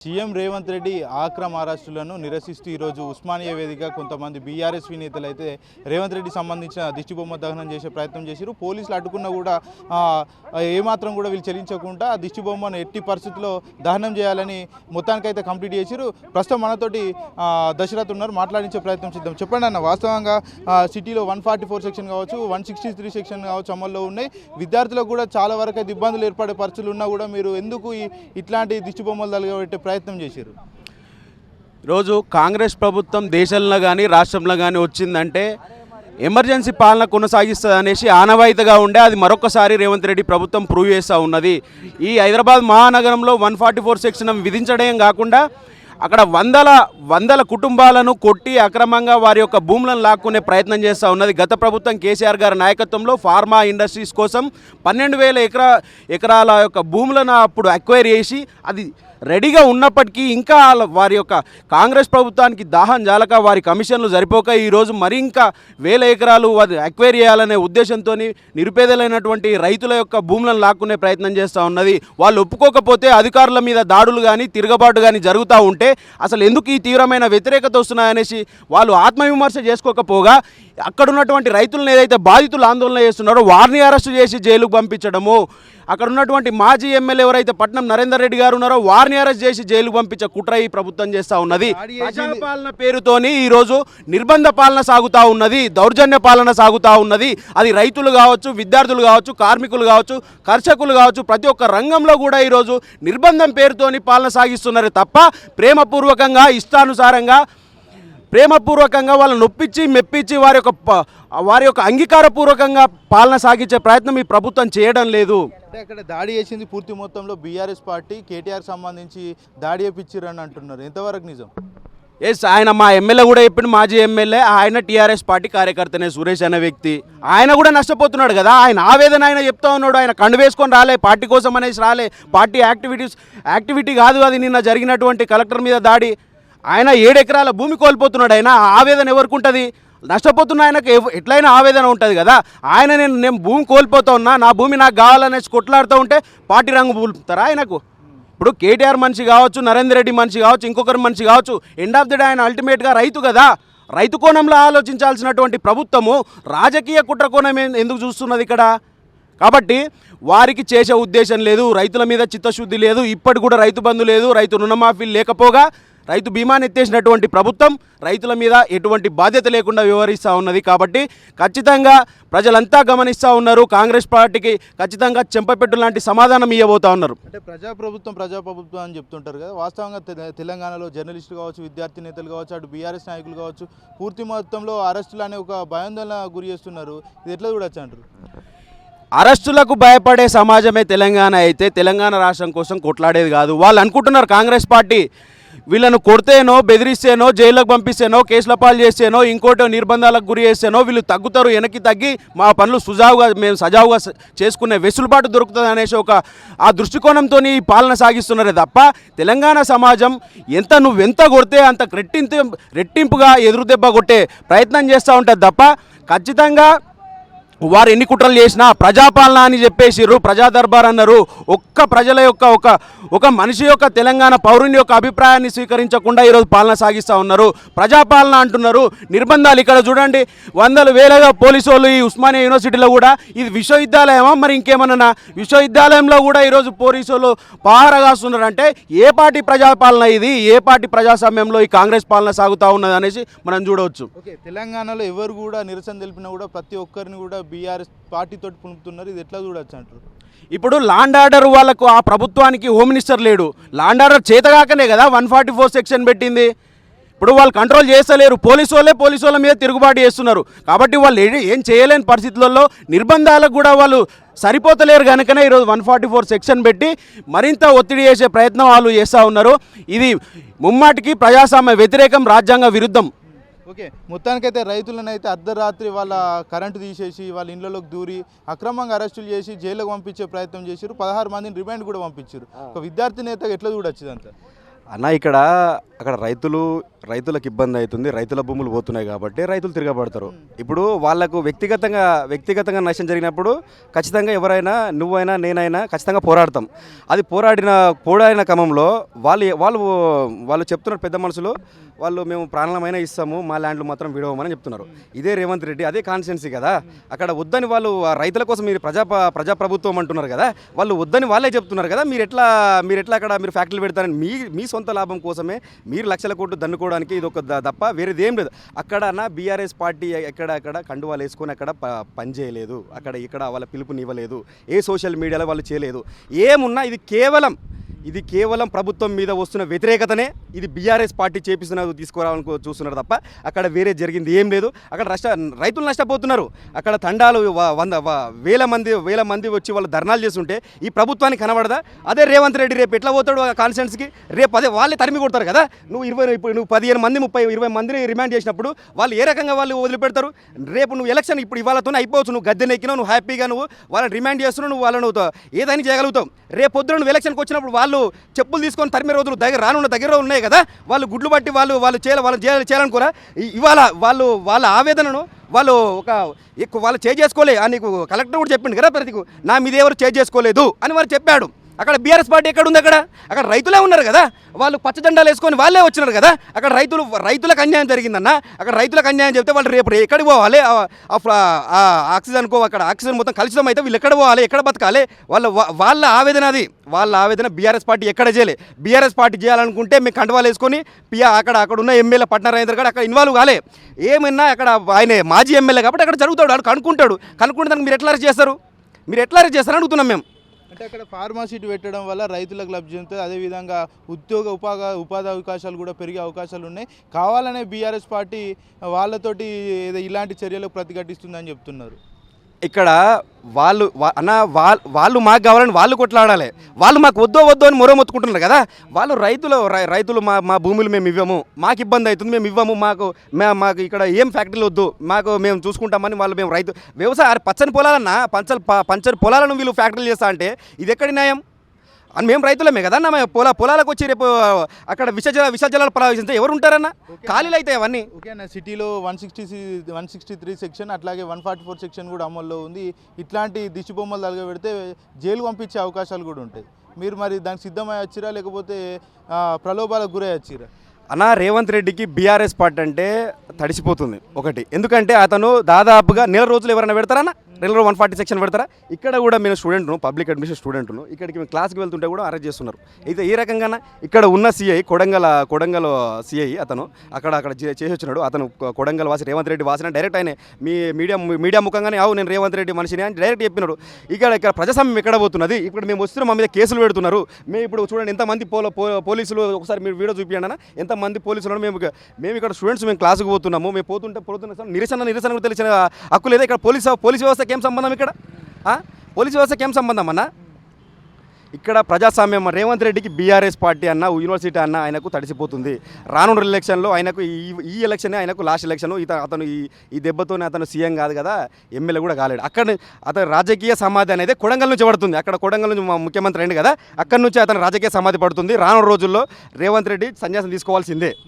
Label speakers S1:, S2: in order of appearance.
S1: CM Revanth Reddy ఆక్రమ అరెస్టులను నిరసిస్తూ ఈరోజు ఉస్మానియా వేదిక కొంతమంది బీఆర్ఎస్వి నేతలు అయితే రేవంత్ రెడ్డి సంబంధించిన దిష్టిబొమ్మ దహనం చేసే ప్రయత్నం చేశారు పోలీసులు అడ్డుకున్నా కూడా ఏమాత్రం కూడా వీళ్ళు చెల్లించకుండా ఆ దిష్టిబొమ్మను ఎట్టి పరిస్థితుల్లో దహనం చేయాలని మొత్తానికైతే కంప్లీట్ చేశారు ప్రస్తుతం మనతోటి దశరథ్ ఉన్నారు. మాట్లాడించే ప్రయత్నం చేద్దాం. చెప్పండి అన్న వాస్తవంగా సిటీలో వన్ ఫార్టీ ఫోర్ సెక్షన్ కావచ్చు వన్ సిక్స్టీ త్రీ సెక్షన్ కావచ్చు అమల్లో ఉన్నాయి. విద్యార్థులకు కూడా చాలా వరకు అయితే ఇబ్బందులు ఏర్పడే పరిస్థితులు ఉన్నా కూడా మీరు ఎందుకు ఇట్లాంటి దిష్టిబొమ్మలు తలగబెట్టే ప్రయత్నం చేశారు
S2: రోజు కాంగ్రెస్ ప్రభుత్వం దేశంలో కానీ రాష్ట్రంలో కానీ వచ్చిందంటే ఎమర్జెన్సీ పాలన కొనసాగిస్తుంది అనేసి ఆనవాయితీగా ఉండే అది మరొకసారి రేవంత్ రెడ్డి ప్రభుత్వం ప్రూవ్ చేస్తూ ఉన్నది. ఈ హైదరాబాద్ మహానగరంలో వన్ ఫార్టీ ఫోర్ సెక్షన్ విధించడం కాకుండా అక్కడ వందల వందల కుటుంబాలను కొట్టి అక్రమంగా వారి యొక్క భూములను లాక్కునే ప్రయత్నం చేస్తూ ఉన్నది. గత ప్రభుత్వం కేసీఆర్ గారి నాయకత్వంలో ఫార్మా ఇండస్ట్రీస్ కోసం పన్నెండు వేల ఎకరా ఎకరాల యొక్క భూములను అప్పుడు అక్వైర్ చేసి అది రెడీగా ఉన్నప్పటికీ ఇంకా వాళ్ళ- వారి యొక్క కాంగ్రెస్ ప్రభుత్వానికి దాహం జాలక వారి కమిషన్లు సరిపోక ఈరోజు మరి ఇంకా వేల ఎకరాలు వారి అక్వైర్ చేయాలనే ఉద్దేశంతో నిరుపేదలైనటువంటి రైతుల యొక్క భూములను లాక్కునే ప్రయత్నం చేస్తూ ఉన్నది. వాళ్ళు ఒప్పుకోకపోతే అధికారుల మీద దాడులు కానీ తిరగబాటు కానీ జరుగుతూ ఉంటే అసలు ఎందుకు ఈ తీవ్రమైన వ్యతిరేకత వస్తున్నాయనేసి వాళ్ళు ఆత్మవిమర్శ చేసుకోకపోగా అక్కడ ఉన్నటువంటి రైతులను ఏదైతే బాధితులు ఆందోళన చేస్తున్నారో వారిని అరెస్టు చేసి జైలుకు పంపించడము. అక్కడ ఉన్నటువంటి మాజీ ఎమ్మెల్యే ఎవరైతే పట్నం నరేందర్ రెడ్డి గారు ఉన్నారో వారిని అరెస్ట్ చేసి జైలుకు పంపించే కుట్ర ఈ ప్రభుత్వం చేస్తూ ఉన్నది. ప్రజాపాలన పేరుతోని ఈరోజు నిర్బంధ పాలన సాగుతూ ఉన్నది దౌర్జన్య పాలన సాగుతూ ఉన్నది. అది రైతులు కావచ్చు విద్యార్థులు కావచ్చు కార్మికులు కావచ్చు కర్షకులు కావచ్చు ప్రతి ఒక్క రంగంలో కూడా ఈరోజు నిర్బంధం పేరుతోని పాలన సాగిస్తున్నారు తప్ప ప్రేమపూర్వకంగా ఇష్టానుసారంగా ప్రేమపూర్వకంగా వాళ్ళని నొప్పించి మెప్పించి వారి యొక్క వారి యొక్క అంగీకారపూర్వకంగా పాలన సాగించే ప్రయత్నం ఈ ప్రభుత్వం చేయడం లేదు.
S1: అంటే అక్కడ దాడి చేసింది పూర్తి మొత్తంలో బీఆర్ఎస్ పార్టీ కేటీఆర్ సంబంధించి దాడి చేపించారని అంటున్నారు. ఎంతవరకు నిజం?
S2: ఎస్ ఆయన మా ఎమ్మెల్యే కూడా చెప్పిండు మాజీ ఎమ్మెల్యే ఆయన టీఆర్ఎస్ పార్టీ కార్యకర్తనే సురేష్ అనే వ్యక్తి. ఆయన కూడా నష్టపోతున్నాడు కదా ఆయన ఆవేదన ఆయన చెప్తా ఉన్నాడు ఆయన కండు వేసుకొని రాలే పార్టీ కోసం అనేసి రాలే పార్టీ యాక్టివిటీస్ యాక్టివిటీ కాదు అది నిన్న జరిగినటువంటి కలెక్టర్ మీద దాడి. ఆయన ఏడెకరాల భూమి కోల్పోతున్నాడు ఆయన ఆవేదన ఎవరికి ఉంటుంది నష్టపోతున్న ఆయనకు ఎట్లయినా ఆవేదన ఉంటుంది కదా? ఆయన నేను నేను భూమి కోల్పోతా ఉన్నా నా భూమి నాకు కావాలనేసి కొట్లాడుతూ ఉంటే పార్టీ రంగు పూలుపుతారా ఆయనకు? ఇప్పుడు కేటీఆర్ మనిషి కావచ్చు నరేందర్ రెడ్డి మనిషి కావచ్చు ఇంకొకరి మనిషి కావచ్చు ఎండ్ ఆఫ్ ది డే ఆయన అల్టిమేట్గా రైతు కదా? రైతు కోణంలో ఆలోచించాల్సినటువంటి ప్రభుత్వము రాజకీయ కుట్ర కోణం ఎందుకు చూస్తున్నది ఇక్కడ? కాబట్టి వారికి చేసే ఉద్దేశం లేదు రైతుల మీద చిత్తశుద్ధి లేదు ఇప్పటి కూడా రైతు బంధు లేదు రైతు రుణమాఫీ లేకపోగా రైతు బీమాని ఎత్తేసినటువంటి ప్రభుత్వం రైతుల మీద ఎటువంటి బాధ్యత లేకుండా వ్యవహరిస్తూ ఉన్నది కాబట్టి ఖచ్చితంగా ప్రజలంతా గమనిస్తూ ఉన్నారు. కాంగ్రెస్ పార్టీకి ఖచ్చితంగా చెంపపెట్టు లాంటి సమాధానం ఇవ్వబోతా ఉన్నారు.
S1: అంటే ప్రజాప్రభుత్వం ప్రజాప్రభుత్వం అని చెప్తుంటారు కదా. వాస్తవంగా తెల- తెలంగాణలో జర్నలిస్టులు కావచ్చు విద్యార్థి నేతలు కావచ్చు అటు బీఆర్ఎస్ నాయకులు కావచ్చు పూర్తి మొత్తంలో అరెస్టులు అనే ఒక భయాందోళన గురి చేస్తున్నారు. ఇది ఎట్లా చూడొచ్చు అంటారు?
S2: అరెస్టులకు భయపడే సమాజమే తెలంగాణ అయితే తెలంగాణ రాష్ట్రం కోసం కొట్లాడేది కాదు. వాళ్ళు అనుకుంటున్నారు కాంగ్రెస్ పార్టీ వీళ్ళను కొడితేనో బెదిరిస్తేనో జైల్లోకి పంపిస్తేనో కేసుల పాలు చేస్తేనో ఇంకోటో నిర్బంధాలకు గురి చేస్తేనో వీళ్ళు తగ్గుతారు వెనక్కి తగ్గి మా పనులు సుజావుగా మేము సజావుగా చేసుకునే వెసులుబాటు దొరుకుతుంది అనేసి ఒక ఆ దృష్టికోణంతో ఈ పాలన సాగిస్తున్నారే తప్ప తెలంగాణ సమాజం ఎంత నువ్వెంత కొడితే అంత రెట్టింపు రెట్టింపుగా ఎదురు దెబ్బ కొట్టే ప్రయత్నం చేస్తూ ఉంటుంది తప్ప ఖచ్చితంగా వారు ఎన్ని కుట్రలు చేసినా ప్రజాపాలన అని చెప్పేసిర్రు ప్రజా దర్బార్ అన్నారు. ఒక్క ప్రజల యొక్క ఒక ఒక మనిషి యొక్క తెలంగాణ పౌరుని యొక్క అభిప్రాయాన్ని స్వీకరించకుండా ఈరోజు పాలన సాగిస్తూ ఉన్నారు. ప్రజాపాలన అంటున్నారు. నిర్బంధాలు ఇక్కడ చూడండి. వందలు వేలగా పోలీసు వాళ్ళు ఈ ఉస్మానియా యూనివర్సిటీలో కూడా ఇది విశ్వవిద్యాలయమా? మరి ఇంకేమన్నా విశ్వవిద్యాలయంలో కూడా ఈరోజు పోలీసు వాళ్ళు పహారా ఏ పార్టీ ప్రజాపాలన ఇది? ఏ పార్టీ ప్రజాస్వామ్యంలో ఈ కాంగ్రెస్ పాలన సాగుతూ ఉన్నది అనేసి మనం చూడవచ్చు.
S1: ఓకే తెలంగాణలో ఎవరు కూడా నిరసన తెలిపినా కూడా ప్రతి ఒక్కరిని కూడా బీఆర్ఎస్ పార్టీతో పులుపుతున్నారు ఇది ఎట్లా చూడొచ్చు అంటారు?
S2: ఇప్పుడు లాండ్ ఆర్డర్ వాళ్ళకు ఆ ప్రభుత్వానికి హోమ్ మినిస్టర్ లేడు. లాండ్ ఆర్డర్ చేతగాకనే కదా వన్ ఫార్టీ ఫోర్ సెక్షన్ పెట్టింది. ఇప్పుడు వాళ్ళు కంట్రోల్ చేస్తలేరు. పోలీసు వాళ్ళే పోలీసు వాళ్ళ మీద తిరుగుబాటు చేస్తున్నారు. కాబట్టి వాళ్ళు ఏం చేయలేని పరిస్థితులలో నిర్బంధాలకు కూడా వాళ్ళు సరిపోతలేరు కనుకనే ఈరోజు వన్ ఫార్టీ ఫోర్ సెక్షన్ పెట్టి మరింత ఒత్తిడి చేసే ప్రయత్నం వాళ్ళు చేస్తూ ఉన్నారు. ఇది ముమ్మాటికి ప్రజాస్వామ్య వ్యతిరేకం రాజ్యాంగ విరుద్ధం.
S1: ఓకే మొత్తానికైతే రైతులను అయితే అర్ధరాత్రి వాళ్ళ కరెంటు తీసేసి వాళ్ళ ఇళ్ళలోకి దూరి అక్రమంగా అరెస్టులు చేసి జైలుకు పంపించే ప్రయత్నం చేశారు పదహారు మందిని రిమాండ్ కూడా పంపించారు ఒక విద్యార్థి నేతగా ఎట్లా చూడొచ్చు ఇదంతా?
S3: అన్న ఇక్కడ అక్కడ రైతులు రైతులకు ఇబ్బంది అవుతుంది. రైతుల భూములు పోతున్నాయి కాబట్టి రైతులు తిరగబడతారు. ఇప్పుడు వాళ్ళకు వ్యక్తిగతంగా వ్యక్తిగతంగా నష్టం జరిగినప్పుడు ఖచ్చితంగా ఎవరైనా నువ్వైనా నేనైనా ఖచ్చితంగా పోరాడతాం. అది పోరాడిన పోరాడిన క్రమంలో వాళ్ళు వాళ్ళు వాళ్ళు చెప్తున్నారు పెద్ద మనుషులు వాళ్ళు మేము ప్రాణమైనా ఇస్తాము మా ల్యాండ్లు మాత్రం విడవమని చెప్తున్నారు. ఇదే రేవంత్ రెడ్డి అదే కాన్స్టిట్యున్సీ కదా? అక్కడ వద్దని వాళ్ళు రైతుల కోసం మీరు ప్రజా ప్రజాప్రభుత్వం అంటున్నారు కదా? వాళ్ళు వద్దని వాళ్ళే చెప్తున్నారు కదా? మీరు ఎట్లా మీరు ఎట్లా అక్కడ మీరు ఫ్యాక్టరీలు పెడతారని మీ మీ సొంత లాభం కోసమే మీరు లక్షల కోట్లు దన్నుకోవడానికి ఇది ఒక తప్ప వేరేది ఏం లేదు. అక్కడ నా బీఆర్ఎస్ పార్టీ ఎక్కడ అక్కడ కండువాలు వేసుకొని అక్కడ ప- పని చేయలేదు. అక్కడ ఇక్కడ వాళ్ళ పిలుపునివ్వలేదు. ఏ సోషల్ మీడియాలో వాళ్ళు చేయలేదు. ఏమున్నా ఇది కేవలం ఇది కేవలం ప్రభుత్వం మీద వస్తున్న వ్యతిరేకతనే. ఇది బీఆర్ఎస్ పార్టీ చేపిస్తున్నారు తీసుకురావాలని చూస్తున్నారు తప్ప అక్కడ వేరే జరిగింది ఏం లేదు. అక్కడ నష్ట రైతులు నష్టపోతున్నారు. అక్కడ తండాలు వంద వేల మంది వేల మంది వచ్చి వాళ్ళు ధర్నాలు చేస్తుంటే ఈ ప్రభుత్వానికి కనబడదా? అదే రేవంత్ రెడ్డి రేపు ఎట్లా పోతాడు ఆ రేపు అదే వాళ్ళే తరిమి కొడతారు కదా? నువ్వు ఇరవై ఇప్పుడు నువ్వు పదిహేను మంది ముప్పై ఇరవై మందిని రిమాండ్ చేసినప్పుడు వాళ్ళు ఏ రకంగా వాళ్ళు వదిలిపెడతారు? రేపు నువ్వు ఎలక్షన్ ఇప్పుడు ఇవాళతోనే అయిపోవచ్చు. నువ్వు గద్దె నెక్కినావు నువ్వు హ్యాపీగా నువ్వు వాళ్ళని రిమాండ్ చేస్తున్నావు నువ్వు వాళ్ళను ఏదైనా చేయగలుగుతావు. రేపు పొద్దున నువ్వు ఎలక్షన్కి వచ్చినప్పుడు వాళ్ళు వాళ్ళు చెప్పులు తీసుకొని తరిమే రోజులు దగ్గర రానున్న దగ్గర ఉన్నాయి కదా వాళ్ళు గుడ్లు బట్టి వాళ్ళు వాళ్ళు చేయాలి వాళ్ళు చేయాలి చేయాలనుకోరా ఇవాళ వాళ్ళు వాళ్ళ ఆవేదనను వాళ్ళు ఒక ఎక్కువ వాళ్ళు చేసుకోలే అని నీకు కలెక్టర్ కూడా చెప్పిండు కదా ప్రతికు నా మీద ఎవరు చేసుకోలేదు అని వారు చెప్పాడు. అక్కడ బీఆర్ఎస్ పార్టీ ఎక్కడ ఉంది అక్కడ? అక్కడ రైతులే ఉన్నారు కదా. వాళ్ళు పచ్చజెండాలు వేసుకొని వాళ్ళే వచ్చినారు కదా. అక్కడ రైతులు రైతులకు అన్యాయం జరిగిందన్న అక్కడ రైతులకు అన్యాయం చెప్తే వాళ్ళు రేపు ఎక్కడికి పోవాలి? ఆ- ఆక్సిజన్కో అక్కడ ఆక్సిజన్ మొత్తం కలుషితం అయితే వీళ్ళు ఎక్కడ పోవాలి? ఎక్కడ బతకాలి? వాళ్ళ వాళ్ళ ఆవేదన అది. వాళ్ళ ఆవేదన బీఆర్ఎస్ పార్టీ ఎక్కడ చేయలే. బీఆర్ఎస్ పార్టీ చేయాలనుకుంటే మేము కండవాలు వేసుకొని పియా అక్కడ అక్కడ ఉన్న ఎమ్మెల్యే పట్న రాజేంద్ర గారు అక్కడ ఇన్వాల్వ్ కాలే. ఏమైనా అక్కడ ఆయన మాజీ ఎమ్మెల్యే కాబట్టి అక్కడ జరుగుతాడు. వాడు కనుక్కుంటాడు. కనుక్కుంటే దానికి మీరు ఎట్లా చేస్తారు? మీరు ఎట్లా చేస్తారని అడుగుతున్నాం మేము.
S1: అంటే అక్కడ ఫార్మాసిటీ పెట్టడం వల్ల రైతులకు లబ్ధి చెందుతుంది అదేవిధంగా ఉద్యోగ ఉపాధి ఉపాధి అవకాశాలు కూడా పెరిగే అవకాశాలు ఉన్నాయి. కావాలనే బీఆర్ఎస్ పార్టీ వాళ్ళతోటి ఏదో ఇలాంటి చర్యలకు ప్రతిఘటిస్తుందని చెప్తున్నారు.
S3: ఇక్కడ వాళ్ళు అన్న వాళ్ళు వాళ్ళు మాకు కావాలని వాళ్ళు కొట్లాడాలి. వాళ్ళు మాకు వద్దో వద్దో అని మొరో మొత్తుకుంటున్నారు కదా. వాళ్ళు రైతులు రై- రైతులు మా మా భూములు మేము ఇవ్వము. మాకు ఇబ్బంది అవుతుంది మేము ఇవ్వము. మాకు మే- మాకు ఇక్కడ ఏం ఫ్యాక్టరీలు వద్దు. మాకు మేము చూసుకుంటామని వాళ్ళు మేము రైతు వ్యవసాయ పచ్చని పొలాలన్నా పంచలు పంచని పొలాలను వీళ్ళు ఫ్యాక్టరీలు చేస్తా అంటే ఇది ఎక్కడి న్యాయం? అని మేము రైతులమే కదన్న మేము పొలా పొలాలకు వచ్చి రేపు అక్కడ విషజల విషజలాలు ప్రవేశిస్తే ఎవరు ఉంటారన్న? ఖాళీలు అవుతాయి అవన్నీ.
S1: ఓకే అన్న సిటీలో one sixty one sixty three section అట్లాగే వన్ ఫార్టీ ఫోర్ సెక్షన్ కూడా అమల్లో ఉంది. ఇట్లాంటి దిష్టి బొమ్మలు తలగబెడితే జైలు పంపించే అవకాశాలు కూడా ఉంటాయి. మీరు మరి దానికి సిద్ధమై వచ్చిరా లేకపోతే ప్రలోభాలకు గురై వచ్చిరా?
S3: అన్న రేవంత్ రెడ్డికి బీఆర్ఎస్ పార్టీ అంటే తడిసిపోతుంది. ఒకటి. ఎందుకంటే అతను దాదాపుగా నెల రోజులు ఎవరైనా పెడతారన్న? రెగ్యులర్ వన్ ఫార్టీ సెక్షన్ పెడతారా? ఇక్కడ కూడా మేము స్టూడెంట్ను పబ్లిక్ అడ్మిషన్ స్టూడెంట్ను ఇక్కడికి మేము క్లాస్కి వెళ్తుంటే కూడా అరెస్ట్ చేస్తున్నారు. అయితే ఈ రకంగా ఇక్కడ ఉన్న సిఐ కొడంగల్ కొడంగల్ సిఐ అతను అక్కడ అక్కడ చేసి వచ్చినాడు. అతను కొడంగల్ వాసి రేవంత్ రెడ్డి వాసిన డైరెక్ట్ ఆయన. మీ మీడియా మీడియా ముఖంగానే అవు నేను రేవంత్ రెడ్డి మనిషిని అని డైరెక్ట్ చెప్పినాడు. ఇక్కడ ఇక్కడ ప్రజాస్వామ్యం ఎక్కడ పోతున్నది? ఇప్పుడు మేము వస్తున్నాం మా మీద కేసులు పెడుతున్నారు. మేము ఇప్పుడు చూడండి ఎంతమంది పో- పోలీసులు ఒకసారి మీరు వీడియో చూపించండి అన్న. ఎంతమంది పోలీసులు మేము మేము ఇక్కడ స్టూడెంట్స్ మేము క్లాసుకు పోతున్నాము. మేము పోతుంటే పోతున్న నిరసన నిరసన తెలిసిన హక్కు లేదా? ఇక్కడ పోలీస్ పోలీస్ వ్యవస్థకి ఏం సంబంధం ఇక్కడ? పోలీస్ వ్యవస్థకి ఏం సంబంధం అన్న? ఇక్కడ ప్రజాస్వామ్యం రేవంత్ రెడ్డికి బీఆర్ఎస్ పార్టీ అన్న యూనివర్సిటీ అన్న ఆయనకు తడిసిపోతుంది. రానున్న ఎలక్షన్లో ఆయనకు ఈ ఈ ఎలక్షనే ఆయనకు లాస్ట్ ఎలక్షన్ ఇత అతను ఈ ఈ దెబ్బతోనే అతను సీఎం కాదు కదా ఎమ్మెల్యే కూడా కాలేడు. అక్కడ అతను రాజకీయ సమాధి అనేది కొడంగల్ నుంచి పడుతుంది. అక్కడ కొడంగల్ నుంచి ముఖ్యమంత్రి అయింది కదా అక్కడ నుంచి అతను రాజకీయ సమాధి పడుతుంది. రానున్న రోజుల్లో రేవంత్ రెడ్డి సన్యాసం తీసుకోవాల్సిందే.